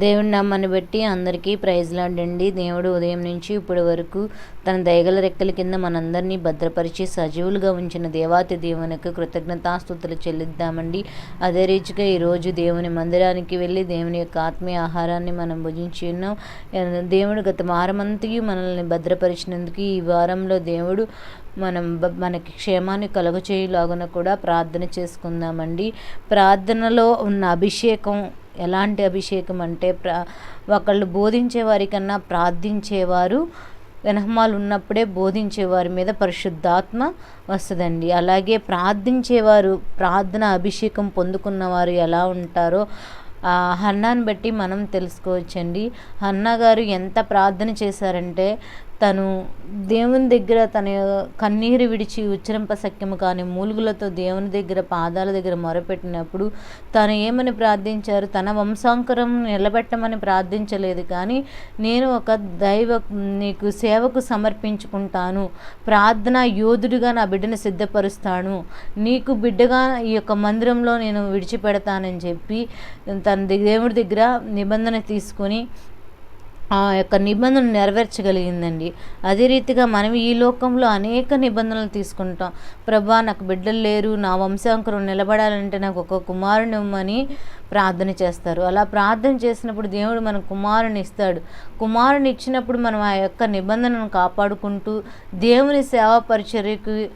దేవుని నమ్మని బట్టి అందరికీ ప్రైజ్లాడండి దేవుడు ఉదయం నుంచి ఇప్పటి వరకు తన దయగల రెక్కల కింద మనందరినీ భద్రపరిచి సజీవులుగా ఉంచిన దేవాతి దేవునికి కృతజ్ఞతాస్థుతులు చెల్లిద్దామండి. అదే రీతిగా ఈరోజు దేవుని మందిరానికి వెళ్ళి దేవుని యొక్క ఆత్మీయ ఆహారాన్ని మనం భుజించి ఉన్నాం. దేవుడు గత వారమంతయు మనల్ని భద్రపరిచినందుకు ఈ వారంలో దేవుడు మనం మనకి క్షేమాన్ని కలుగచేయులాగున కూడా ప్రార్థన చేసుకుందామండి. ప్రార్థనలో ఉన్న అభిషేకం ఎలాంటి అభిషేకం అంటే ప్ర ఒకళ్ళు బోధించే వారికన్నా ప్రార్థించేవారు వెనహమాలు ఉన్నప్పుడే బోధించేవారి మీద పరిశుద్ధాత్మ వస్తుందండి. అలాగే ప్రార్థించేవారు ప్రార్థన అభిషేకం పొందుకున్నవారు ఎలా ఉంటారో ఆ హన్నాను బట్టి మనం తెలుసుకోవచ్చండి. హన్నా గారు ఎంత ప్రార్థన చేశారంటే తను దేవుని దగ్గర తన కన్నీరు విడిచి ఉచ్చరింప సఖ్యము కానీ మూలుగులతో దేవుని దగ్గర పాదాల దగ్గర మొరపెట్టినప్పుడు తను ఏమని ప్రార్థించారు? తన వంశాంకరం నిలబెట్టమని ప్రార్థించలేదు కానీ నేను ఒక దైవ నీకు సేవకు సమర్పించుకుంటాను. ప్రార్థన యోధుడిగా నా బిడ్డను సిద్ధపరుస్తాను. నీకు బిడ్డగా ఈ యొక్క మందిరంలో నేను విడిచిపెడతానని చెప్పి తన దేవుడి దగ్గర నిబంధన తీసుకొని ఆ యొక్క నిబంధనలు నెరవేర్చగలిగిందండి. అదే రీతిగా మనం ఈ లోకంలో అనేక నిబంధనలు తీసుకుంటాం. ప్రభా నాకు బిడ్డలు లేరు నా వంశాంకరం నిలబడాలంటే నాకు ఒక కుమారుని ఇవ్వమని ప్రార్థన చేస్తారు. అలా ప్రార్థన చేసినప్పుడు దేవుడు మన కుమారుని ఇస్తాడు. కుమారుని ఇచ్చినప్పుడు మనం ఆ యొక్క నిబంధనను కాపాడుకుంటూ దేవుని సేవా పరిచర్యకు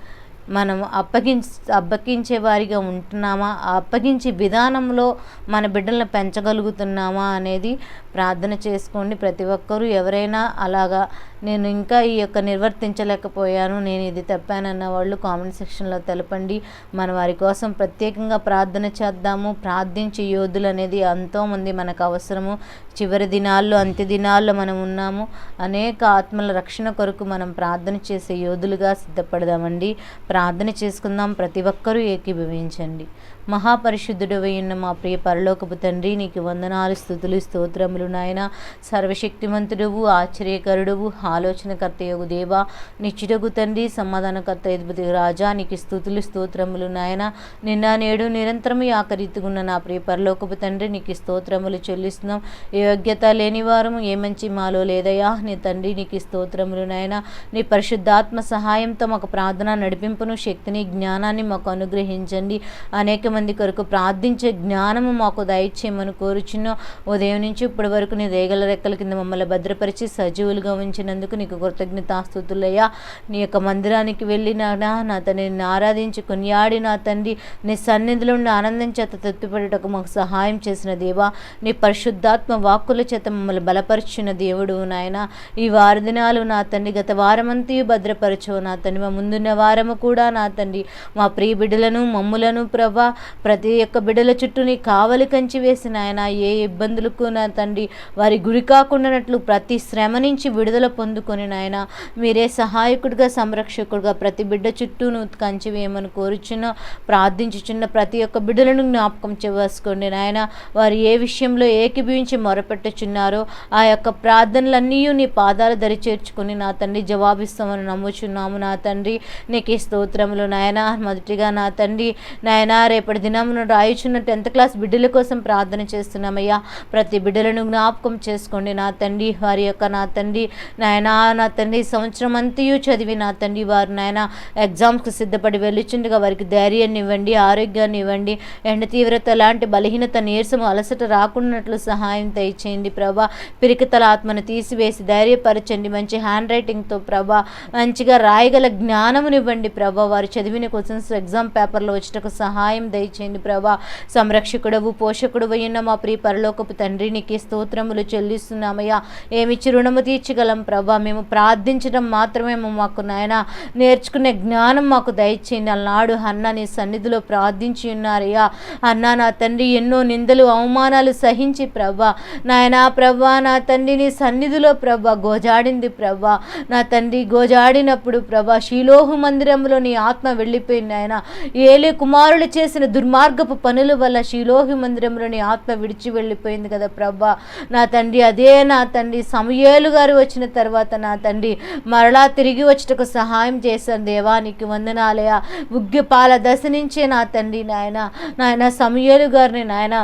మనం అప్పగించ అప్పగించే వారిగా ఉంటున్నామా? ఆ అప్పగించే విధానంలో మన బిడ్డలను పెంచగలుగుతున్నామా అనేది ప్రార్థన చేసుకోండి ప్రతి ఒక్కరూ. ఎవరైనా అలాగా నేను ఇంకా ఈ యొక్క నిర్వర్తించలేకపోయాను నేను ఇది తప్పానన్న వాళ్ళు కామెంట్ సెక్షన్లో తెలపండి. మన వారి కోసం ప్రత్యేకంగా ప్రార్థన చేద్దాము. ప్రార్థించే యోధులు అనేది ఎంతోమంది మనకు అవసరము. చివరి దినాల్లో అంత్య దినాల్లో మనం ఉన్నాము. అనేక ఆత్మల రక్షణ కొరకు మనం ప్రార్థన చేసే యోధులుగా సిద్ధపడదామండి. ప్రార్థన చేసుకుందాం. ప్రతి ఒక్కరూ ఏకీభవించండి. మహాపరిశుద్ధుడు అయిన మా ప్రియ పరలోకపు తండ్రి నీకు వందనాలు స్థుతులు స్తోత్రములు నాయన. సర్వశక్తిమంతుడువు ఆశ్చర్యకరుడువు ఆలోచనకర్త యొగు దేవా. నిచ్చుటకు తండ్రి సమాధానకర్త ఎదుపతి రాజా నీకు స్థుతులు స్తోత్రములు నాయన. నిన్న నేడు నిరంతరము ఆకరితుకున్న నా ప్రియ పరలోకపు తండ్రి నీకు స్తోత్రములు చెల్లిస్తున్నాం. ఏ యోగ్యత లేని వారము ఏ మంచి మాలో లేదయా. నీ తండ్రి నీకు స్తోత్రములు నాయన. నీ పరిశుద్ధాత్మ సహాయంతో మాకు ప్రార్థన నడిపింపును శక్తిని జ్ఞానాన్ని మాకు అనుగ్రహించండి. అనేక మంది కొరకు ప్రార్థించే జ్ఞానము మాకు దయచేయమని కోరుచున్న ఉదయం నుంచి ఇప్పటి వరకు నీ రేగల రెక్కల కింద మమ్మల్ని భద్రపరిచి సజీవులుగా ఉంచినందుకు నీకు కృతజ్ఞతాస్తుతులయ్యా నీ యొక్క మందిరానికి వెళ్ళినా నా తండ్రిని ఆరాధించి కొనియాడి నా తండ్రి నీ సన్నిధిలో ఉండి ఆనందం చేత తృప్తిపడటకు మాకు సహాయం చేసిన దేవా నీ పరిశుద్ధాత్మ వాక్కుల చేత మమ్మల్ని బలపరిచిన దేవుడు నాయన. ఈ వారి దినాలు నా తండ్రి గత వారమంతా భద్రపరచవు నా తండ్రి మా ముందున్న వారము కూడా నా తండ్రి. మా ప్రియ బిడ్డలను మమ్ములను ప్రభా ప్రతి ఒక్క బిడ్డల చుట్టూ నీ కావలి కంచి వేసిన ఆయన ఏ ఇబ్బందులకు నా తండ్రి వారి గురి కాకుండానట్లు ప్రతి శ్రమ నుంచి విడుదల పొందుకొని నాయన మీరే సహాయకుడిగా సంరక్షకుడిగా ప్రతి బిడ్డ చుట్టూ నువ్వు కంచి వేయమని కోరుచున్న ప్రార్థించుచున్న ప్రతి ఒక్క బిడ్డలను జ్ఞాపకం చేసుకోండి నాయన. వారు ఏ విషయంలో ఏకీభవించి మొరపెట్టుచున్నారో ఆ యొక్క ప్రార్థనలన్నీ నీ పాదాల దరి చేర్చుకొని నా తండ్రి జవాబిస్తామని నమ్ముచున్నాము నా తండ్రి. నీకు ఈ స్తోత్రములు నాయన. మొదటిగా నా తండ్రి నాయన రేపటి దినమున రాయుచున్న టెన్త్ క్లాస్ బిడ్డల కోసం ప్రార్థన చేస్తున్నామయ్యా? ప్రతి బిడ్డలను జ్ఞాపకం చేసుకోండి. నా తండ్రి వారి యొక్క నా తండ్రి నాయన నా తండ్రి సంవత్సరం అంతయు చదివి నా తండ్రి వారు నాయన ఎగ్జామ్స్కి సిద్ధపడి వెళ్ళిచుండగా వారికి ధైర్యాన్ని ఇవ్వండి ఆరోగ్యాన్ని ఇవ్వండి. ఎండ తీవ్రత లాంటి బలహీనత నీరసము అలసట రాకున్నట్లు సహాయం దయచేయండి ప్రభా. పిరికితల ఆత్మను తీసివేసి ధైర్యపరచండి. మంచి హ్యాండ్ రైటింగ్తో ప్రభా మంచిగా రాయగల జ్ఞానమునివ్వండి ప్రభా. వారు చదివిన క్వశ్చన్స్ ఎగ్జామ్ పేపర్లో వచ్చటకు సహాయం దయచేయండి ప్రభా. సంరక్షకుడవు పోషకుడు అయిన మా ప్రియ పరలోకపు తండ్రి నీకు స్తోత్రములు చెల్లిస్తున్నామయ్యా. ఏమిచ్చి రుణము తీర్చగలం ప్రభా? మేము ప్రార్థించడం మాత్రమే మాకు నాయన. నేర్చుకునే జ్ఞానం మాకు దయచేయండి. అలనాడు అన్న నీ సన్నిధిలో ప్రార్థించి ఉన్నారయ్యా. అన్నా నా తండ్రి ఎన్నో నిందలు అవమానాలు సహించి ప్రభా. నాయనా ప్రభా నా తండ్రి నీ సన్నిధిలో ప్రభా గోజాడింది ప్రభా. నా తండ్రి గోజాడినప్పుడు ప్రభా శీలోహు మందిరంలో నీ ఆత్మ వెళ్ళిపోయింది ఆయన ఏలే కుమారులు చేసిన దుర్మార్గపు పనుల వల్ల శిలోహి మందిరంలోని ఆత్మ విడిచి వెళ్ళిపోయింది కదా ప్రభా. నా తండ్రి అదే నా తండ్రి. సమయేలు గారు వచ్చిన తర్వాత నా తండ్రి మరలా తిరిగి వచ్చటకు సహాయం చేశాను దేవానికి వందనాలయ ఉగ్గిపాల దశ నుంచే నా తండ్రి నాయన. నాయన సమయేలు గారిని నాయన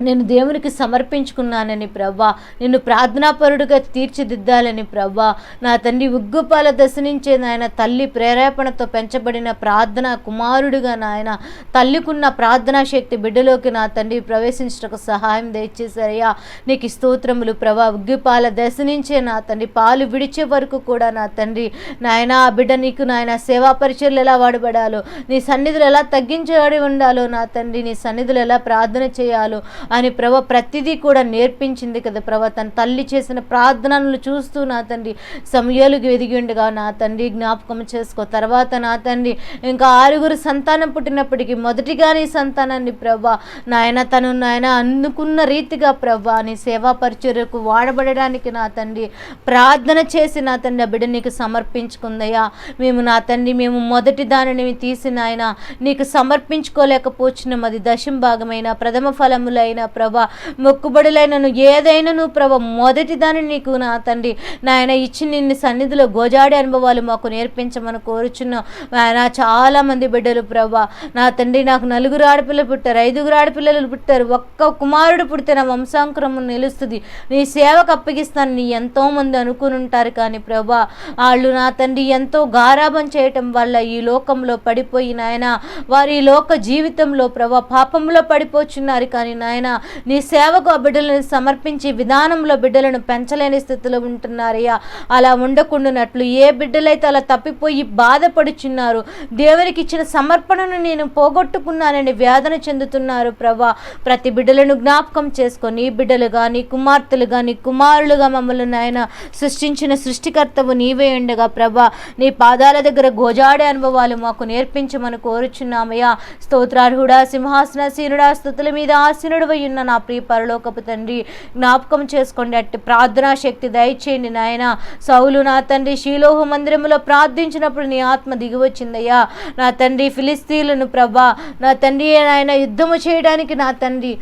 నేను దేవునికి సమర్పించుకున్నానని ప్రభా నిన్ను ప్రార్థనాపరుడుగా తీర్చిదిద్దాలని ప్రభా నా తండ్రి ఉగ్గుపాల దశ నుంచే నాయన తల్లి ప్రేరేపణతో పెంచబడిన ప్రార్థన కుమారుడిగా నాయన తల్లికున్న ప్రార్థనా శక్తి బిడ్డలోకి నా తండ్రి ప్రవేశించటకు సహాయం దయచేశారయ్యా. నీకు స్తోత్రములు ప్రభా ఉగ్గుపాల దశ నుంచే నా తండ్రి పాలు విడిచే వరకు కూడా నా తండ్రి నాయన ఆ బిడ్డ నీకు నాయన సేవా పరిచయలు ఎలా వాడబడాలో నీ సన్నిధులు ఎలా తగ్గించబడి ఉండాలో నా తండ్రి నీ సన్నిధులు ఎలా ప్రార్థన చేయాలో అని ప్రభ ప్రతిదీ కూడా నేర్పించింది కదా ప్రభ. తన తల్లి చేసిన ప్రార్థనలు చూస్తూ నా తండ్రి సమయాలకు ఎదిగి ఉండగా నా తండ్రి జ్ఞాపకం చేసుకో. తర్వాత నా తండ్రి ఇంకా ఆరుగురు సంతానం పుట్టినప్పటికీ మొదటిగా నీ సంతానాన్ని ప్రభా నాయన తను నాయన అందుకున్న రీతిగా ప్రభా నీ సేవా పరిచర్యకు వాడబడడానికి నా తండ్రి ప్రార్థన చేసి నా తండ్రి ఆ బిడ్డ నీకు సమర్పించుకుందయ్యా. మేము నా తండ్రి మేము మొదటి దానిని తీసి నాయన నీకు సమర్పించుకోలేకపోచినాం అది దశం భాగమైన ప్రథమ ఫలములైన ప్రభ మొక్కుబడులైనను ఏదైనాను ప్రభ మొదటి దాన్ని నీకు నా తండ్రి. నాయన ఇచ్చి నిన్ను సన్నిధిలో గోజాడే అనుభవాలు మాకు నేర్పించమని కోరుచున్నాం. ఆయన చాలామంది బిడ్డలు ప్రభా నా తండ్రి నాకు నలుగురు ఆడపిల్లలు పుట్టారు ఐదుగురు ఆడపిల్లలు పుట్టారు ఒక్క కుమారుడు పుడితే నా వంశాంక్రమం నిలుస్తుంది. నీ సేవకు అప్పగిస్తాను నీ ఎంతోమంది అనుకుని ఉంటారు కానీ ప్రభా వాళ్ళు నా తండ్రి ఎంతో గారాబం చేయటం వల్ల ఈ లోకంలో పడిపోయి నాయన వారి లోక జీవితంలో ప్రభా పాపంలో పడిపోచున్నారు కానీ నాయన నీ సేవకు ఆ బిడ్డలను సమర్పించి విధానంలో బిడ్డలను పెంచలేని స్థితిలో ఉంటున్నారయ్యా అలా ఉండకుండానట్లు ఏ బిడ్డలైతే అలా తప్పిపోయి బాధపడుచున్నారు దేవునికి ఇచ్చిన సమర్పణను నేను పోగొట్టుకున్నానని వేదన చెందుతున్నారు ప్రభా. ప్రతి బిడ్డలను జ్ఞాపకం చేసుకొని నీ బిడ్డలుగా నీ కుమార్తెలుగా నీ కుమారులుగా మమ్మల్ని నాయన సృష్టించిన సృష్టికర్తవు నీవే ఉండగా ప్రభా. నీ పాదాల దగ్గర గోజాడే అనుభవాలు మాకు నేర్పించమని కోరుచున్నామయ్యా. స్తోత్రార్హుడా సింహాసన సీనుడా స్థుతుల మీద ఆసీనుడు ఉన్న నా ప్రియ పరలోకపు తండ్రి జ్ఞాపకం చేసుకోండి. అట్టి ప్రార్థనా శక్తి దయచేయండి నాయన. సౌలు నా తండ్రి శీలోహ మందిరములో ప్రార్థించినప్పుడు నీ ఆత్మ దిగివచ్చిందయ్యా నా తండ్రి ఫిలిస్తీన్లను ప్రభా నా తండ్రి నాయన యుద్ధము చేయడానికి నా తండ్రి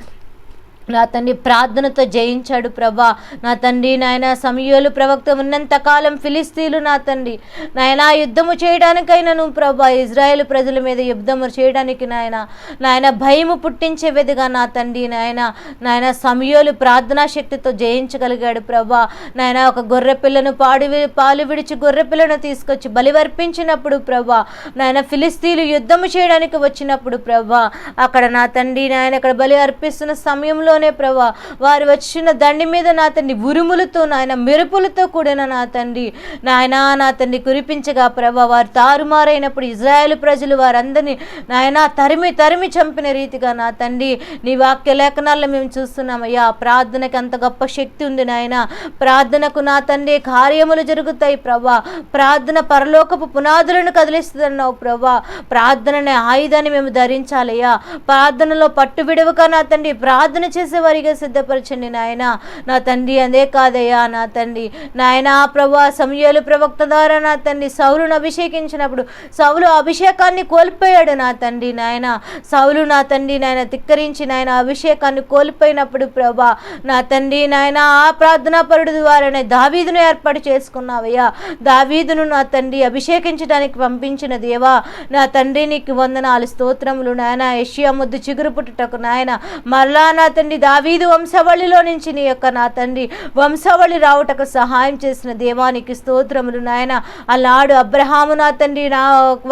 నా తండ్రి ప్రార్థనతో జయించాడు ప్రభా. నా తండ్రి నాయన సమయంలో ప్రవక్త ఉన్నంత కాలం ఫిలిస్తీన్లు నా తండ్రి. నాయన యుద్ధము చేయడానికైనా నువ్వు ప్రభా. ఇజ్రాయేల్ ప్రజల మీద యుద్ధము చేయడానికి నాయన. నాయన భయము పుట్టించే విధంగా నా తండ్రి నాయన. నాయన సమయోలు ప్రార్థనా శక్తితో జయించగలిగాడు ప్రభా. నాయన ఒక గొర్రె పిల్లను పాడి పాలు విడిచి గొర్రె పిల్లను తీసుకొచ్చి బలివర్పించినప్పుడు ప్రభా. నాయన ఫిలిస్తీన్లు యుద్ధము చేయడానికి వచ్చినప్పుడు ప్రభా. అక్కడ నా తండ్రి నాయన అక్కడ బలి అర్పిస్తున్న సమయంలో సమయంలోనే ప్రభా. వారు వచ్చిన దండి మీద నా తండ్రి ఉరుములతో నాయన మెరుపులతో కూడిన నా తండ్రి నాయన నా తండ్రి కురిపించగా ప్రభా. వారు తారుమారైనప్పుడు ఇజ్రాయేల్ ప్రజలు వారందరినీ నాయన తరిమి తరిమి చంపిన రీతిగా నా తండ్రి నీ వాక్య లేఖనాల్లో మేము చూస్తున్నామయ్యా. ప్రార్థనకి అంత గొప్ప శక్తి ఉంది నాయన. ప్రార్థనకు నా తండ్రి కార్యములు జరుగుతాయి ప్రభా. ప్రార్థన పరలోకపు పునాదులను కదిలిస్తుందన్నావు ప్రభా. ప్రార్థననే ఆయుధాన్ని మేము ధరించాలయ్యా. ప్రార్థనలో పట్టుబిడవుగా నా తండ్రి ప్రార్థన చేసేవారిగా సిద్ధపరచండి నాయన. నా తండ్రి అదే కాదయ్యా నా తండ్రి. నాయన ప్రభా సమయాలు ప్రవక్త ద్వారా నా తండ్రి సౌలును అభిషేకించినప్పుడు సౌలు అభిషేకాన్ని కోల్పోయాడు నా తండ్రి నాయన. సౌలు నా తండ్రి నాయన తిక్కరించి నాయన అభిషేకాన్ని కోల్పోయినప్పుడు ప్రభా నా తండ్రి నాయన ఆ ప్రార్థనా పరుడు ద్వారానే దావీదును ఏర్పాటు చేసుకున్నావయ్యా. దావీదును నా తండ్రి అభిషేకించడానికి పంపించిన దేవా నా తండ్రి నీకు వందనాలు స్తోత్రములు నాయన. యష్యా ముద్దు చిగురు పుట్టుటకు నాయన. మరలా నా తండ్రి దావీదు వంశవళిలో నుంచి నీ యొక్క నా తండ్రి వంశవళి రావుటకు సహాయం చేసిన దేవానికి స్తోత్రములు నాయన. అలాడు అబ్రహాము నా తండ్రి నా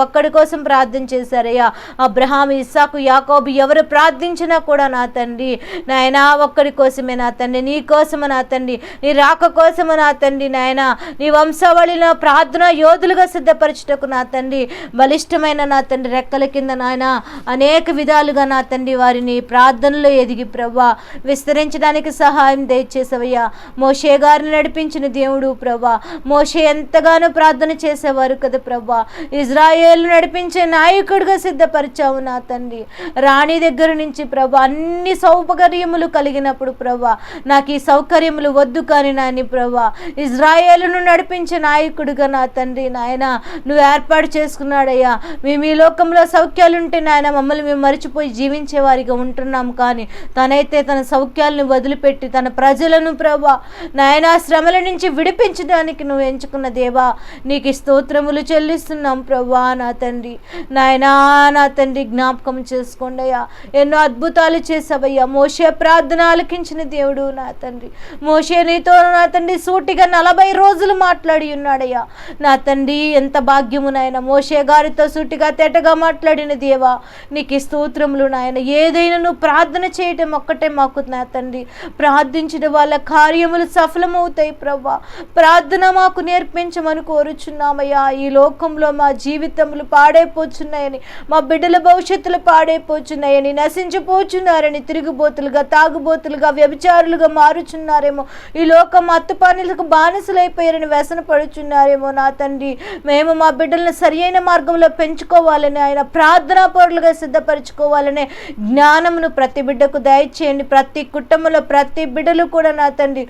ఒక్కడి కోసం ప్రార్థన చేశారయ్యా. అబ్రహాం ఇస్సాకు యాకోబు ఎవరు ప్రార్థించినా కూడా నా తండ్రి నాయన ఒక్కడి కోసమే నా తండ్రి నీ కోసమే నా తండ్రి నీ రాక కోసమే నా తండ్రి నాయన. నీ వంశవళిలో ప్రార్థన యోధులుగా సిద్ధపరచుటకు నా తండ్రి బలిష్టమైన నా తండ్రి రెక్కల కింద నాయన. అనేక విధాలుగా నా తండ్రి వారిని ప్రార్థనలో ఎదిగి ప్రభా విస్తరించడానికి సహాయం దయచేసవయ్యా. మోషే గారిని నడిపించిన దేవుడు ప్రభా. మోషే ఎంతగానో ప్రార్థన చేసేవారు కదా ప్రభా. ఇజ్రాయేల్ నడిపించే నాయకుడిగా సిద్ధపరిచావు నా తండ్రి. రాణి దగ్గర నుంచి ప్రభా అన్ని సౌకర్యములు కలిగినప్పుడు ప్రభా నాకు ఈ సౌకర్యములు వద్దు కానీ నాని ప్రభా. ఇజ్రాయేలును నడిపించే నాయకుడిగా నా తండ్రి నాయన నువ్వు ఏర్పాటు చేసుకున్నాడయ్యా. మేము ఈ లోకంలో సౌఖ్యాలుంటే నాయన మమ్మల్ని మేము మర్చిపోయి జీవించే వారిగా ఉంటున్నాం కానీ తనైతే తన సౌఖ్యాలను వదిలిపెట్టి తన ప్రజలను ప్రభా నాయనా శ్రమల నుంచి విడిపించడానికి నువ్వు ఎంచుకున్న దేవా నీకు స్తోత్రములు చెల్లిస్తున్నాం ప్రభా నా తండ్రి. నాయనా నా తండ్రి జ్ఞాపకం చేసుకోండి అయ్యా. ఎన్నో అద్భుతాలు చేసావయ్యా. మోసే ప్రార్థన ఆలకించిన దేవుడు నా తండ్రి. మోసే నీతో నా తండ్రి సూటిగా నలభై రోజులు మాట్లాడి ఉన్నాడయ్యా. నా తండ్రి ఎంత భాగ్యము నాయన. మోసే గారితో సూటిగా తేటగా మాట్లాడిన దేవా నీకు స్తోత్రములు నాయన. ఏదైనా నువ్వు ప్రార్థన చేయటం ఒక్కటే మాకు నా తండ్రి ప్రార్థించిన వాళ్ళ కార్యములు సఫలమవుతాయి ప్రభా ప్రార్థన మాకు నేర్పించమని కోరుచున్నామయ్యా. ఈ లోకంలో మా జీవితములు పాడైపోతున్నాయని మా బిడ్డల భవిష్యత్తులు పాడైపోతున్నాయని నశించిపోచున్నారని తిరుగుబోతులుగా తాగుబోతులుగా వ్యభిచారులుగా మారుచున్నారేమో. ఈ లోకం అత్తుపానులకు బానిసలైపోయారని వ్యసన పడుచున్నారేమో నా తండ్రి. మేము మా బిడ్డలను సరియైన మార్గంలో పెంచుకోవాలని ఆయన ప్రార్థనా పౌరులుగా సిద్ధపరచుకోవాలనే జ్ఞానమును ప్రతి బిడ్డకు దయచేయండి. ప్రతి కుటుంబంలో ప్రతి బిడ్డలు కూడా నా తండ్రి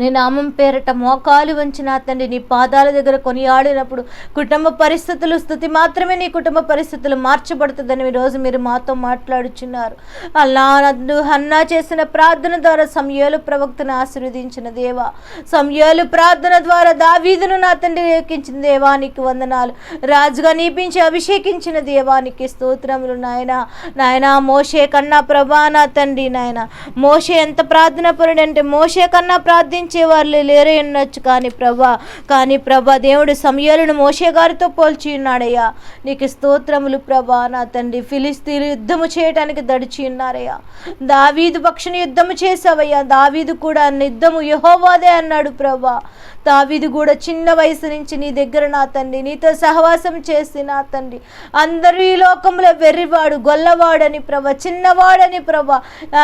నీ నామం పేరట మోకాలు వంచిన తండ్రి నీ పాదాల దగ్గర కొనియాడినప్పుడు కుటుంబ పరిస్థితులు స్థుతి మాత్రమే నీ కుటుంబ పరిస్థితులు మార్చబడుతుందని ఈరోజు మీరు మాతో మాట్లాడుచున్నారు. అల్లా నన్ను హన్నా చేసిన ప్రార్థన ద్వారా సమయాలు ప్రవక్తను ఆశీర్వదించిన దేవా. సమయాలు ప్రార్థన ద్వారా దావీదును నా తండ్రి రేకించిన దేవానికి వందనాలు. రాజుగా నీపించి అభిషేకించిన దేవానికి స్తోత్రములు నాయన. నాయన మోషే కన్నా ప్రభా నా తండ్రి నాయన. మోషే ఎంత ప్రార్థన పరుడంటే మోషే కన్నా ప్రార్థన వాళ్ళు లేరే ఉండొచ్చు కానీ ప్రభా కానీ ప్రభా దేవుడు సమయాలను మోషే గారితో పోల్చి ఉన్నాడయ్యా. నీకు స్తోత్రములు ప్రభా నా తండ్రి ఫిలిస్తీన్ యుద్ధము చేయడానికి దడిచి ఉన్నారయ్యా. దావీదు పక్షుని యుద్ధము చేసావయ్యా దావీదు కూడా యుద్ధము యహోవాదే అన్నాడు ప్రభా. దావీదు కూడా చిన్న వయసు నుంచి నీ దగ్గర నా తండ్రి నీతో సహవాసం చేసి నా తండ్రి. అందరూ ఈ లోకంలో వెర్రివాడు గొల్లవాడని ప్రభ చిన్నవాడని ప్రభ.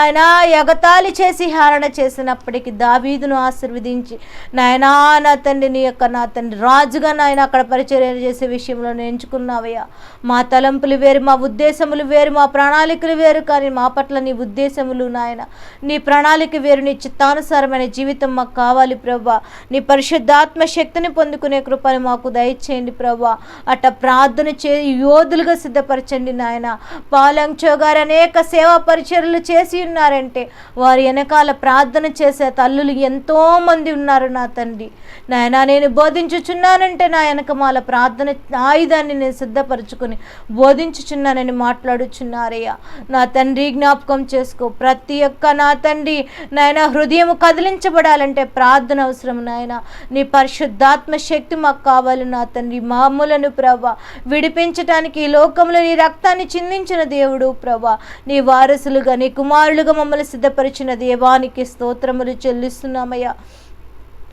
ఆయన ఎగతాళి చేసి హారణ చేసినప్పటికీ దావీదును ఆశీర్వదించి నాయనా నా తండ్రి నీ యొక్క నా తండ్రి రాజుగా నాయన అక్కడ పరిచర్య చేసే విషయంలో ఎంచుకున్నావయ్యా. మా తలంపులు వేరు మా ఉద్దేశములు వేరు మా ప్రణాళికలు వేరు కానీ మా పట్ల నీ ఉద్దేశములు నాయన. నీ ప్రణాళిక వేరు నీ చిత్తానుసారమైన జీవితం మాకు కావాలి ప్రభా. నీ పరిశుద్ధాత్మ శక్తిని పొందుకునే కృపను మాకు దయచేయండి ప్రభా. అట్ట ప్రార్థన చే యోధులుగా సిద్ధపరచండి నాయన. పాలంచో గారు అనేక సేవా పరిచర్లు చేసి ఉన్నారంటే వారి వెనకాల ప్రార్థన చేసే తల్లులు ఎంతోమంది ఉన్నారు నా తండ్రి. నాయన నేను బోధించుచున్నానంటే నా వెనకమాల ప్రార్థన ఆయుధాన్ని నేను సిద్ధపరచుకొని బోధించుచున్నానని మాట్లాడుచున్నారయ్యా. నా తండ్రి జ్ఞాపకం చేసుకో. ప్రతి ఒక్క నా తండ్రి నాయన హృదయం కదిలించబడాలంటే ప్రార్థన అవసరం నాయన. నీ పరిశుద్ధాత్మ శక్తి మాకు కావాలి నా తండ్రి. మామూలను ప్రభా విడిపించటానికి ఈ లోకంలో నీ రక్తాన్ని చిందించిన దేవుడు ప్రభా. నీ వారసులుగా నీ కుమారులుగా మమ్మల్ని సిద్ధపరిచిన దేవానికి స్తోత్రములు చెల్లిస్తున్నామయ్యా.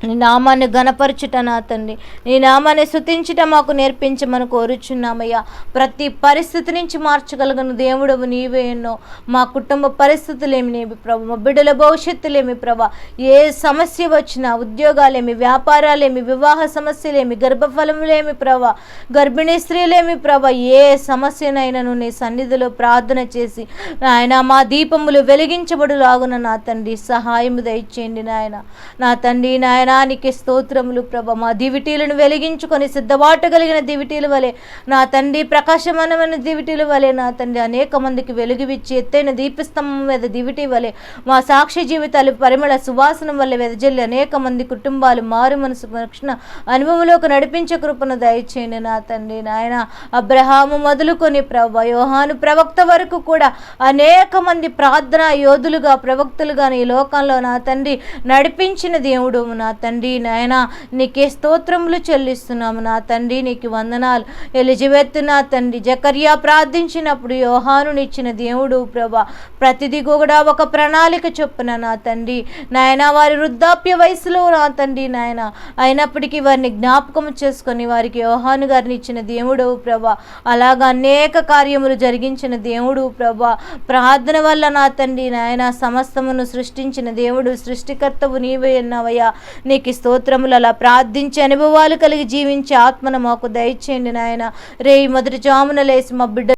నీ నామాన్ని గణపరచుట నా తండ్రి? నీ నామాన్ని శుతించుట మాకు నేర్పించమని కోరుచున్నామయ్యా. ప్రతి పరిస్థితి నుంచి మార్చగలిగిన దేవుడవు నీవే ఎన్నో. మా కుటుంబ పరిస్థితులేమి నీవి ప్రభు. మా బిడ్డల భవిష్యత్తులేమి ప్రభా. ఏ సమస్య వచ్చినా ఉద్యోగాలేమి వ్యాపారాలేమి వివాహ సమస్యలేమి గర్భఫలములేమి ప్రభా. గర్భిణీ స్త్రీలేమి ప్రభా. ఏ సమస్యనైనాను నీ సన్నిధిలో ప్రార్థన చేసి నాయన మా దీపములు వెలిగించబడులాగున నా తండ్రి సహాయము దయచేయండి నాయన. నా తండ్రి నాయనానికి స్తోత్రములు ప్రభ. మా దివిటీలను వెలిగించుకొని సిద్ధబాటు కలిగిన దివిటీల వలె నా తండ్రి ప్రకాశమానమైన దివిటీల వలె నా తండ్రి అనేక మందికి వెలుగువిచ్చి ఎత్తైన దీపస్తంభం మీద దివిటి వలె మా సాక్షి జీవితాలు పరిమళ సువాసన వల్ల వెదజల్లి అనేక మంది కుటుంబాలు మారు మనసు రక్షణ అనుభవంలోకి నడిపించే కృపను దయచేయండి నా తండ్రి నాయన. అబ్రహాము మొదలుకొని ప్రభ యోహాను ప్రవక్త వరకు కూడా అనేక మంది ప్రార్థనా యోధులుగా ప్రవక్తలుగా ఈ లోకంలో నా తండ్రి నడిపించిన దేవుడు నా తండ్రి నాయన నీకే స్తోత్రములు చెల్లిస్తున్నాము నా తండ్రి నీకు వందనాలు. ఎలిజబెత్ నా తండ్రి జకర్యా ప్రార్థించినప్పుడు యోహానునిచ్చిన దేవుడు ప్రభా ప్రతిదీ కూడా ఒక ప్రణాళిక చొప్పున నా తండ్రి. నాయన వారి వృద్ధాప్య వయసులో నా తండ్రి నాయన అయినప్పటికీ వారిని జ్ఞాపకం చేసుకొని వారికి యోహాను గారిని ఇచ్చిన దేవుడు ప్రభా అలాగా అనేక కార్యములు జరిగించిన దేవుడు ప్రభా ప్రార్థన వల్ల నా తండ్రి నాయన సమస్తమును సృష్టించిన దేవుడు సృష్టికర్తవు నీవే అన్నావయ్యా. నీకు స్తోత్రములు అలా ప్రార్థించే అనుభవాలు కలిగి జీవించే ఆత్మను మాకు దయచేయండి నాయన. రే మొదటి జామున లేసి మా బిడ్డ